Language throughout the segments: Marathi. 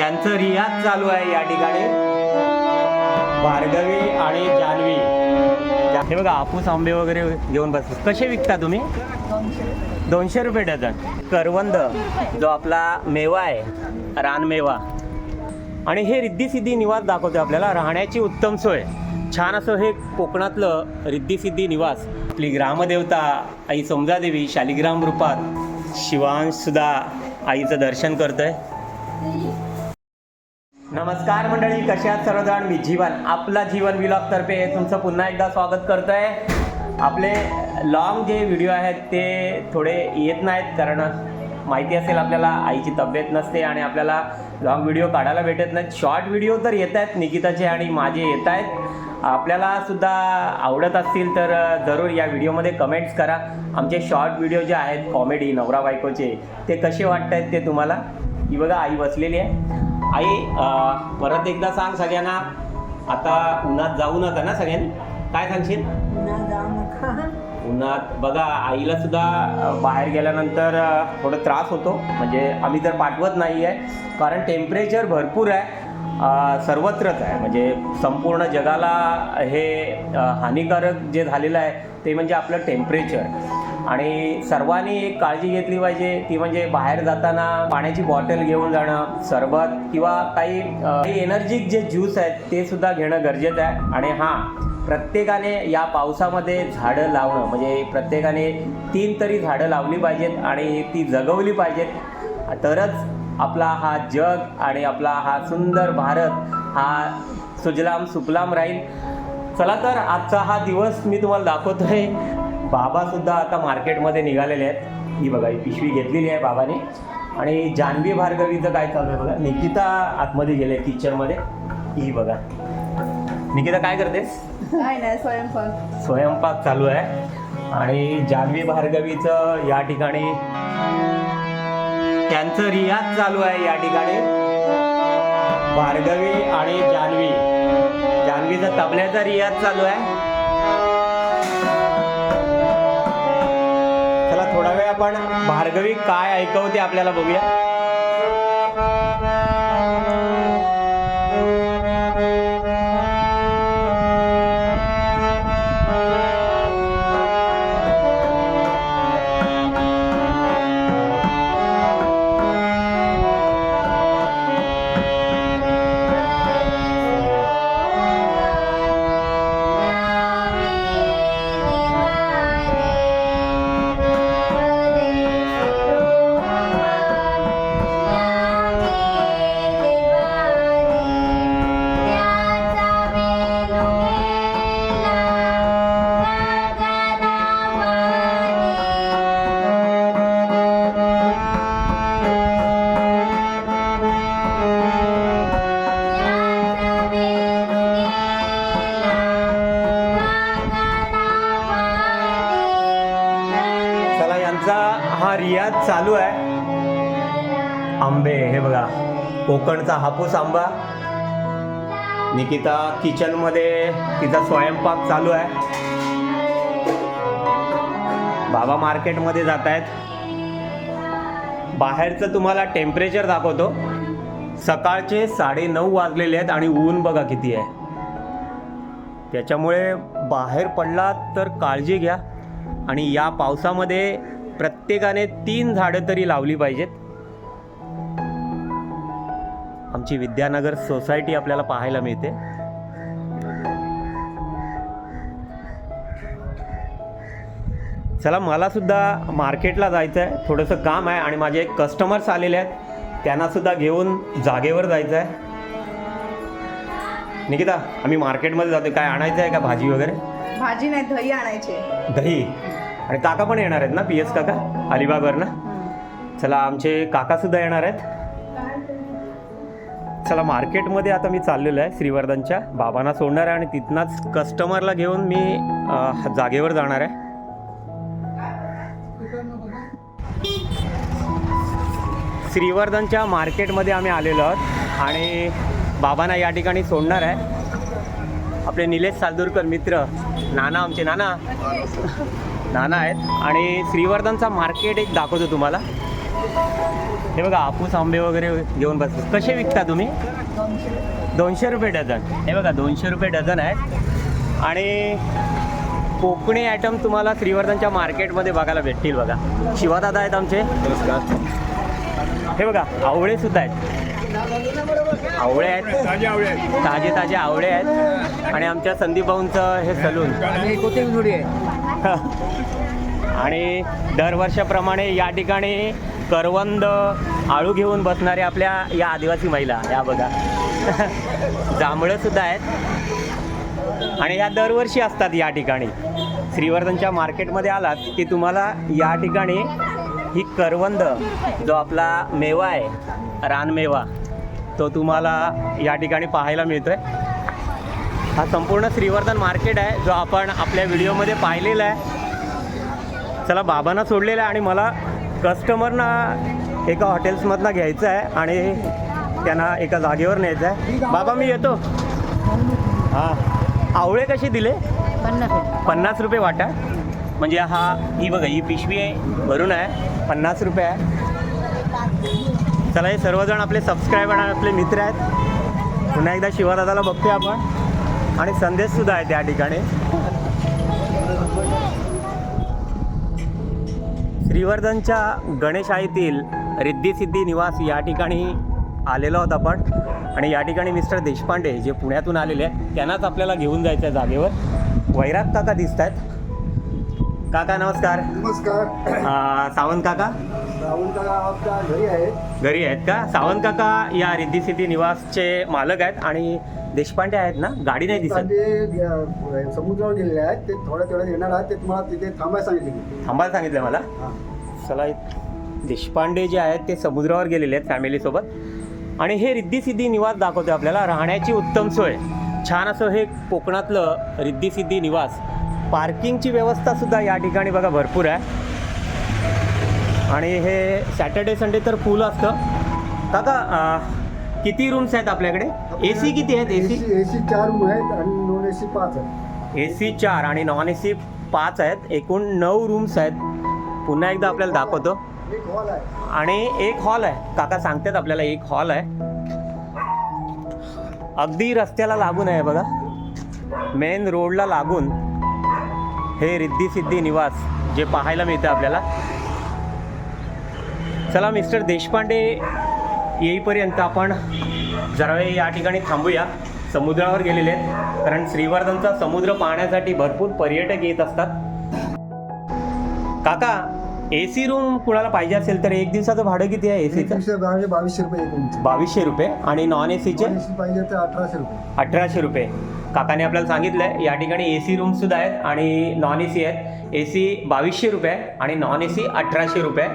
त्यांचं रियाज चालू आहे या ठिकाणी. भार्गवी आणि जान्हवी हे बघा आपूस आंबे वगैरे घेऊन बस कसे विकता तुम्ही? दोनशे रुपये डझन. करवंद जो आपला मेवा आहे रानमेवा आणि हे रिद्धी सिद्धी निवास दाखवते आपल्याला. राहण्याची उत्तम सोय. छान असं हे कोकणातलं रिद्धी सिद्धी निवास. आपली ग्रामदेवता आई समजादेवी शालिग्राम रूपात शिवांश सुद्धा आईचं दर्शन करतोय. नमस्कार मंडळी कसे सर्वजण? मी जीवन आपला जीवन विलॉग तर्फे तुमचं पुन्हा एकदा स्वागत करतो आहे आपले लॉंग जे व्हिडिओ आहेत ते थोडे येत नाहीत कारण माहिती असेल आपल्याला आईची तब्येत नसते आणि आपल्याला लॉंग व्हिडिओ काढायला भेटत नाहीत. शॉर्ट व्हिडिओ तर येत आहेत निकिताचे आणि माझे येत आहेत. आपल्याला सुद्धा आवडत असतील तर जरूर या व्हिडिओमध्ये कमेंट्स करा. आमचे शॉर्ट व्हिडिओ जे आहेत कॉमेडी नवरा बायकोचे ते कसे वाटत आहेत ते तुम्हाला? ही बघा आई बसलेली आहे. आई परत एकदा सांग सगळ्यांना. आता उन्हात जाऊ नका ना सगळ्यांनी? काय सांगशील? उन्हात बघा आईला सुद्धा बाहेर गेल्यानंतर थोडं त्रास होतो. म्हणजे आम्ही तर पाठवत नाही आहे कारण टेम्परेचर भरपूर आहे. सर्वत्रच आहे. म्हणजे संपूर्ण जगाला हे हानिकारक जे झालेलं आहे ते म्हणजे आपलं टेम्परेचर आणि सर्वांनी एक काळजी घेतली पाहिजे. ती म्हणजे बाहेर जाताना पाण्याची बॉटल घेऊन जाणं सरबत किंवा काही एनर्जिक जे ज्यूस आहेत ते सुद्धा घेणं गरजेचं आहे. आणि हां प्रत्येकाने या पावसामध्ये झाडं लावणं म्हणजे प्रत्येकाने तीन तरी झाडं लावली पाहिजेत आणि ती जगवली पाहिजेत. तरच आपला हा जग आणि आपला हा सुंदर भारत हा सुजलाम सुफलाम राहील. चला तर आजचा हा दिवस मी तुम्हाला दाखवतोय. आहे सुद्धा आता मार्केटमध्ये निघालेले आहेत. ही बघा ही पिशवी घेतलेली आहे बाबाने. आणि जान्हवी भार्गवीचं काय चालू आहे बघा? निकिता आतमध्ये गेले किचनमध्ये. ही बघा. निकिता काय करतेस? नाही स्वयंपाक. स्वयंपाक चालू आहे. आणि जान्हवी भार्गवीचं या ठिकाणी त्यांचं रियाज चालू आहे या ठिकाणी. भार्गवी आणि जान्हवी. जान्हवीचा तबल्याचा रियाज चालू आहे. आपण भार्गवी काय ऐकवते आपल्याला बघूया. चालू आहे. आंबे हे बघा. कोकणचा हापूस आंबा. निकिता किचनमध्ये तिचा स्वयंपाक चालू आहे. बाबा मार्केटमध्ये जात आहेत. बाहेरचं तुम्हाला टेम्परेचर दाखवतो. सकाळचे साडे नऊ वाजलेले आहेत आणि ऊन बघा किती आहे. त्याच्यामुळे बाहेर पडला तर काळजी घ्या. आणि या पावसामध्ये प्रत्येकाने तीन झाडं तरी लावली पाहिजेत. आमची विद्यानगर सोसायटी आपल्याला पाहायला मिळते. चला मला सुद्धा मार्केटला जायचं आहे थोडंसं काम आहे आणि माझे एक कस्टमर्स आलेले आहेत. त्यांना सुद्धा घेऊन जागेवर जायचं आहे निकिता आम्ही मार्केटमध्ये जातो काय आणायचं आहे का? भाजी वगैरे? भाजी नाही दही आणायचे दही? आणि काका पण येणार आहेत ना पी एस काका? अलिबागवरनं? चला आमचे काका सुद्धा येणार आहेत. चला मार्केटमध्ये आता मी चाललेलो आहे श्रीवर्धनच्या. बाबांना सोडणार आहे आणि तिथनाच कस्टमरला घेऊन मी जागेवर जाणार आहे. श्रीवर्धनच्या मार्केटमध्ये आम्ही आलेलो आहोत आणि बाबांना या ठिकाणी सोडणार आहे. आपले निलेश सालदूरकर मित्र नाना आमचे नाना? नाना आहेत. आणि श्रीवर्धनचा मार्केट एक दाखवतो तुम्हाला. हे बघा आपूस आंबे वगैरे घेऊन बस कसे विकता तुम्ही? दोनशे रुपये डझन. हे बघा दोनशे रुपये डझन आहेत आणि कोकणी आयटम तुम्हाला श्रीवर्धनच्या मार्केटमध्ये बघायला भेटतील बघा. शिवादादा आहेत आमचे. नमस्कार हे बघा आवळे सुद्धा आहेत. आवळे आहेत. ताजे ताजे आवळे आहेत. आणि आमच्या संदीप भाऊंचं हे सलून. आहे. आणि दरवर्षाप्रमाणे या ठिकाणी करवंद आळू घेऊन बसणारे आपल्या या आदिवासी महिला या बघा. जांभळं सुद्धा आहेत. आणि या दरवर्षी असतात या ठिकाणी. श्रीवर्धनच्या मार्केटमध्ये आलात की तुम्हाला या ठिकाणी ही करवंद जो आपला मेवा आहे रानमेवा तो तुम्हाला या ठिकाणी पाहायला मिळतो आहे हा संपूर्ण श्रीवर्धन मार्केट आहे जो आपण आपल्या व्हिडिओमध्ये पाहिलेला आहे. चला बाबांना सोडलेलं आहे आणि मला कस्टमरना एका हॉटेल्समधनं घ्यायचं आहे आणि त्यांना एका जागेवर न्यायचं आहे. बाबा मी येतो. हां. आवळे कसे दिले? पन्नास रुपये. पन्नास रुपये वाटा. म्हणजे हा ही बघा ही पिशवी आहे भरून आहे. पन्नास रुपये आहे. चला हे सर्वजण आपले सबस्क्रायबर आणि आपले मित्र आहेत. पुन्हा एकदा शिवादादाला बघतोय आपण. आणि संदेशसुद्धा आहे त्या ठिकाणी. श्रीवर्धनच्या गणेशाईतील रिद्धिसिद्धी निवास या ठिकाणी आलेलो आहोत आपण. आणि या ठिकाणी मिस्टर देशपांडे जे पुण्यातून आलेले आहेत त्यांनाच आपल्याला घेऊन जायचं आहे जागेवर. वैराग काका दिसत आहेत काका नमस्कार. नमस्कार. सावंत काका. घरी आहेत. घरी आहेत का? सावंत काका या रिद्धिसिद्धी निवासचे मालक आहेत आणि देशपांडे आहेत ना? गाडी नाही दिसत. समुद्रावर गेलेले आहेत. ते थोड्या थोड्यात येणार आहेत. ते तुम्हाला तिथे थांबायला सांगितले थांबायला सांगितलं मला? चला देशपांडे जे आहेत ते समुद्रावर गेलेले आहेत फॅमिलीसोबत आणि हे रिद्धिसिद्धी निवास दाखवते आपल्याला. राहण्याची उत्तम सोय. छान असं हे कोकणातलं रिद्धिसिद्धी निवास. पार्किंगची व्यवस्था सुद्धा या ठिकाणी बघा भरपूर आहे. आणि हे सॅटर्डे संडे तर फुल असतं. काका अं, किती रूम्स आहेत आपल्याकडे? ए सी किती आहेत? ए सी ए सी चार रूम आहेत आणि नॉन ए सी पाच आहेत. ए सी चार आणि नॉन ए सी पाच आहेत. एकूण नऊ रूम्स आहेत. पुन्हा एकदा आपल्याला दाखवतो. एक हॉल आहे. आणि एक हॉल आहे. काका सांगतात आपल्याला एक हॉल आहे. अगदी रस्त्याला लागून आहे बघा. मेन रोडला लागून हे रिद्धी सिद्धी निवास जे पाहायला मिळतं आपल्याला. चला मिस्टर देशपांडे येईपर्यंत आपण जरा वेळ या ठिकाणी थांबूया. समुद्रावर गेलेले आहेत. कारण श्रीवर्धनचा समुद्र पाहण्यासाठी भरपूर पर्यटक येत असतात. काका ए सी रूम कुणाला पाहिजे असेल तर एक दिवसाचं भाडं किती आहे ए एक सीचं दिवशी बावीस बावीसशे रुपये बावीसशे रुपये. आणि नॉन ए सीचे नॉन ए सी पाहिजे तर अठराशे रुपये. अठराशे रुपये. काकाने आपल्याला सांगितलं आहे या ठिकाणी ए सी रूमसुद्धा आहेत आणि नॉन ए सी आहेत. ए सी बावीसशे रुपये आणि नॉन ए सी अठराशे रुपये.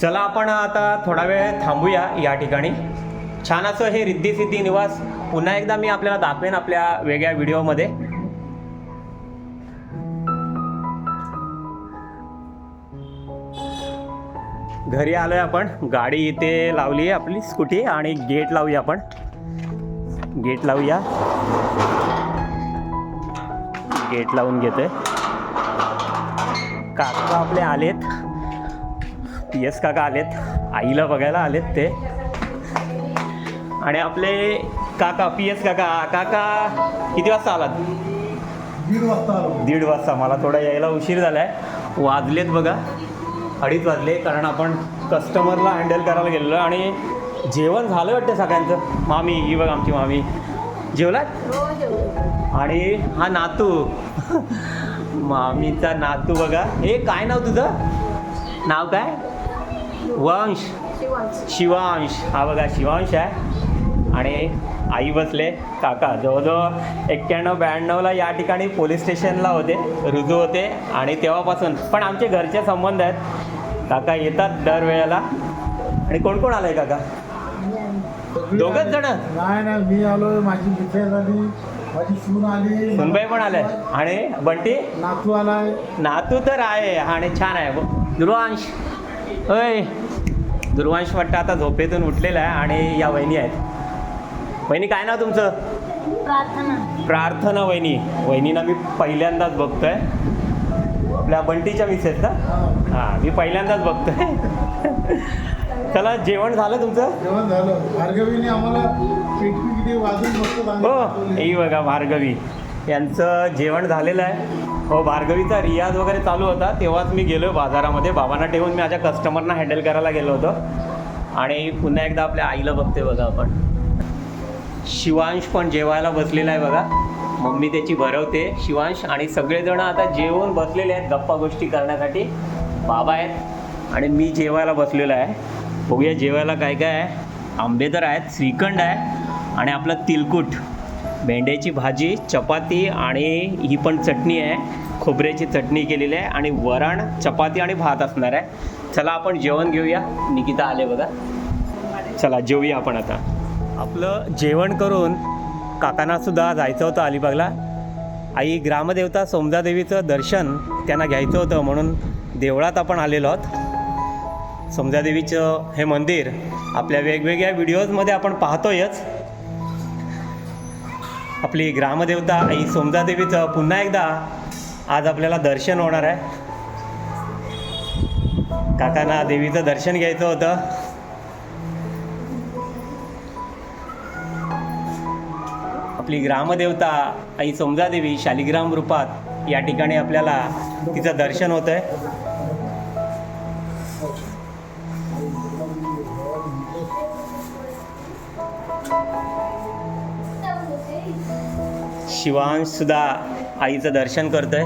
चला आपण आता थोडा वेळ थांबूया या ठिकाणी. छान असं हे रिद्धी सिद्धी निवास पुन्हा एकदा मी आपल्याला दाखवेन आपल्या वेगळ्या व्हिडिओमध्ये. घरी आलोय आपण. गाडी इथे लावली आहे आपली स्कूटी आणि गेट लावूया आपण. गेट लावूया. गेट लावून घेतोय. काका आपले आलेत. पी एस काका आलेत. आईला बघायला आलेत ते. आणि आपले काका पी एस काका काका किती वाजता आलात? दीड वाजता आलो. दीड वाजता. मला थोडा यायला उशीर झाला आहे वाजलेत बघा. अडीच वाजले कारण आपण कस्टमरला हँडल करायला गेलेलो आणि जेवण झालं वाटतं सगळ्यांचं. मामी ही बघ आमची मामी. जेवलात? आणि हा नातू. मामीचा नातू बघा. हे काय नाव तुझं? नाव काय? वंश शिवांश. हा बघा शिवांश आहे. आणि आई बसले. काका जवळजवळ एक्क्याण्णव ब्याण्णवला या ठिकाणी पोलीस स्टेशनला होते. रुजू होते. आणि तेव्हापासून पण आमचे घरचे संबंध आहेत. काका येतात दरवेळेला. आणि कोण कोण आलंय काका? दोघच जण? नाही नाही मी आलो. माझी मित्र झाली माझी सून आली. सुनबाई पण आलाय. आणि बंटी? नातू आलाय. नातू तर आहे. आणि छान आहे. दुर्वांश होय. दुर्वांश वाटतं आता झोपेतून उठलेला आहे आणि या वहिनी आहेत. वहिनी काय नाव तुमचं? प्रार्थना. प्रार्थना वहिनी. वहिनीला मी पहिल्यांदाच बघतोय. आपल्या बंटीच्या मिसेस ना? हां मी पहिल्यांदाच बघतोय. चला जेवण झालं तुमचं? जेवण झालं. भार्गवीने आम्हाला वाजून हो ही बघा भार्गवी. यांचं जेवण झालेलं आहे. हो भार्गवीचा रियाज वगैरे चालू होता. तेव्हाच मी गेलो बाजारामध्ये. बाबांना ठेवून मी माझ्या कस्टमरना हँडल करायला गेलो होतो. आणि पुन्हा एकदा आपल्या आईला बघते बघा आपण. शिवांश पण जेवायला बसलेला आहे बघा. मम्मी त्याची भरवते. शिवांश आणि सगळेजण आता जेवून बसलेले आहेत गप्पा गोष्टी करण्यासाठी. बाबा आहेत आणि मी जेवायला बसलेलो आहे. बघूया जेवायला काय काय आहे. आंबे तर आहेत श्रीखंड आहे आणि आपलं तिलकुट. भेंड्याची भाजी चपाती आणि ही पण चटणी आहे. खोबऱ्याची चटणी केलेली आहे आणि वरण चपाती आणि भात असणार आहे. चला आपण जेवण घेऊया. निकिता आले बघा. चला जेवूया आपण आता. आपलं जेवण करून काकांनासुद्धा जायचं होतं अलिबागला. आई ग्रामदेवता सोमजादेवीचं दर्शन त्यांना घ्यायचं होतं म्हणून देवळात आपण आलेलो आहोत. समजादेवीचं हे मंदिर आपल्या वेगवेगळ्या व्हिडिओजमध्ये आपण पाहतोयच. आपली ग्रामदेवता आई सोमजादेवीचं पुन्हा एकदा आज आपल्याला दर्शन होणार आहे. काकांना देवीचं दर्शन घ्यायचं होतं. आपली ग्रामदेवता आई सोमजादेवी शालिग्राम रूपात या ठिकाणी आपल्याला तिचं दर्शन होतं आहे शिवांश सुद्धा आईचं दर्शन करतोय.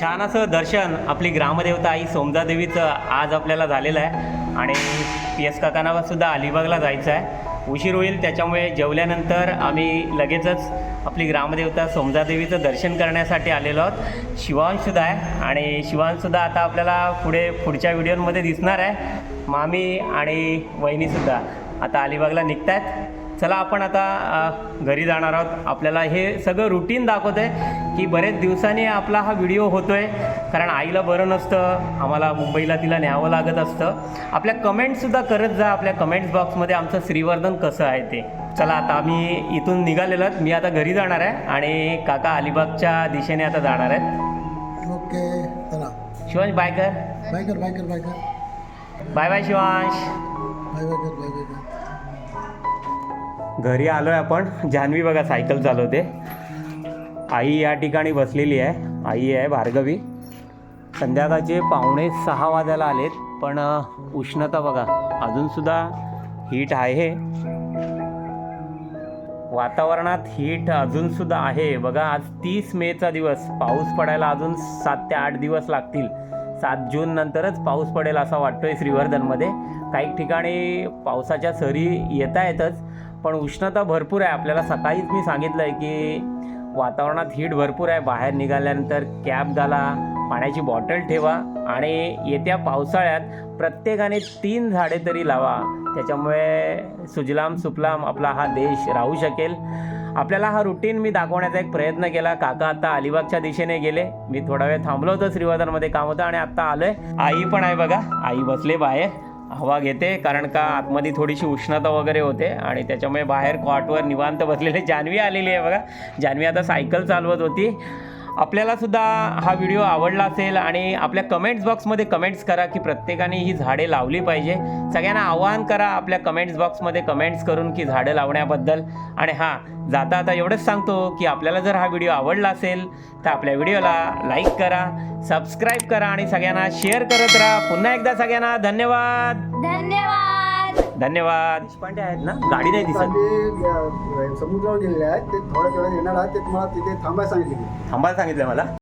छान असं दर्शन आपली ग्रामदेवता आई सोमजादेवीचं आज आपल्याला झालेलं आहे. आणि पी एस काकांना सुद्धा अलिबागला जायचं आहे उशीर होईल त्याच्यामुळे जेवल्यानंतर आम्ही लगेचच आपली ग्रामदेवता सोमजादेवीचं दर्शन करण्यासाठी आलेलो आहोत. शिवांशसुद्धा आहे आणि शिवांशसुद्धा आता आपल्याला पुढे पुढच्या व्हिडिओमध्ये दिसणार आहे. मामी आणि वहिनीसुद्धा आता अलिबागला निघत आहेत चला आपण आता घरी जाणार आहोत. आपल्याला हे सगळं रुटीन दाखवत आहे की बरेच दिवसांनी आपला हा व्हिडिओ होतो आहे कारण आईला बरं नसतं आम्हाला मुंबईला तिला न्यावं लागत असतं. आपल्या कमेंटसुद्धा करत जा आपल्या कमेंट्स बॉक्समध्ये आमचं श्रीवर्धन कसं आहे ते. चला आता आम्ही इथून निघालेलो आहेत. मी आता घरी जाणार आहे आणि काका अलिबागच्या दिशेने आता जाणार आहेत. ओके चला. शिवांश बाय कर. बाय कर बाय कर बाय कर. Bye bye Shivansh. Bye bye कर बाय बाय घरी आलो आहे आपण. जान्हवी बघा सायकल चालवते. आई या ठिकाणी बसलेली आहे. आई आहे भार्गवी. संध्याकाळचे पावणे सहा वाजायला आलेत पण उष्णता बघा अजूनसुद्धा हीट आहे. वातावरणात हीट अजूनसुद्धा आहे. बघा आज तीस मेचा दिवस. पाऊस पडायला अजून सात ते आठ दिवस लागतील. सात जून नंतरच पाऊस पडेल असा वाटतोय श्रीवर्धनमध्ये. काही ठिकाणी पावसाच्या सरी येता येतच पण उष्णता भरपूर आहे. आपल्याला सकाळीच मी सांगितलं आहे की वातावरणात हीट भरपूर आहे. बाहेर निघाल्यानंतर कॅप घाला पाण्याची बॉटल ठेवा आणि येत्या पावसाळ्यात प्रत्येकाने तीन झाडे तरी लावा. त्याच्यामुळे सुजलाम सुफलाम आपला हा देश राहू शकेल. आपल्याला हा रुटीन मी दाखवण्याचा एक प्रयत्न केला. काका आता अलिबागच्या दिशेने गेले. मी थोडा वेळ थांबलो होतो श्रीवादनमध्ये काम होतं आणि आत्ता आलोय. आई पण आहे बघा. आई बसले बाहेर. हवा घेते कारण का आतमध्ये थोडीशी उष्णता वगैरे होते आणि त्याच्यामुळे बाहेर कॉटवर निवांत बसलेले जान्हवी आलेली आहे बघा. जान्हवी आता सायकल चालवत होती. आपल्याला सुद्धा हा व्हिडिओ आवडला असेल आणि आपल्या कमेंट्स बॉक्समध्ये कमेंट्स करा की प्रत्येकाने ही झाडे लावली पाहिजे. सगळ्यांना आवाहन करा आपल्या कमेंट्स बॉक्समध्ये कमेंट्स करून की झाडं लावण्याबद्दल. आणि हां जाता आता एवढंच सांगतो की आपल्याला जर हा व्हिडिओ आवडला असेल तर आपल्या व्हिडिओला लाईक करा सबस्क्राईब करा आणि सगळ्यांना शेअर करत राहा. पुन्हा एकदा सगळ्यांना धन्यवाद. धन्यवाद. धन्यवाद. पांडे आहेत ना? गाडी नाही दिसत. समुद्रावर गेलेले आहेत. ते थोड्या वेळात येणार आहेत. ते तुम्हाला तिथे थांबायला सांगितले. थांबायला सांगितलं मला.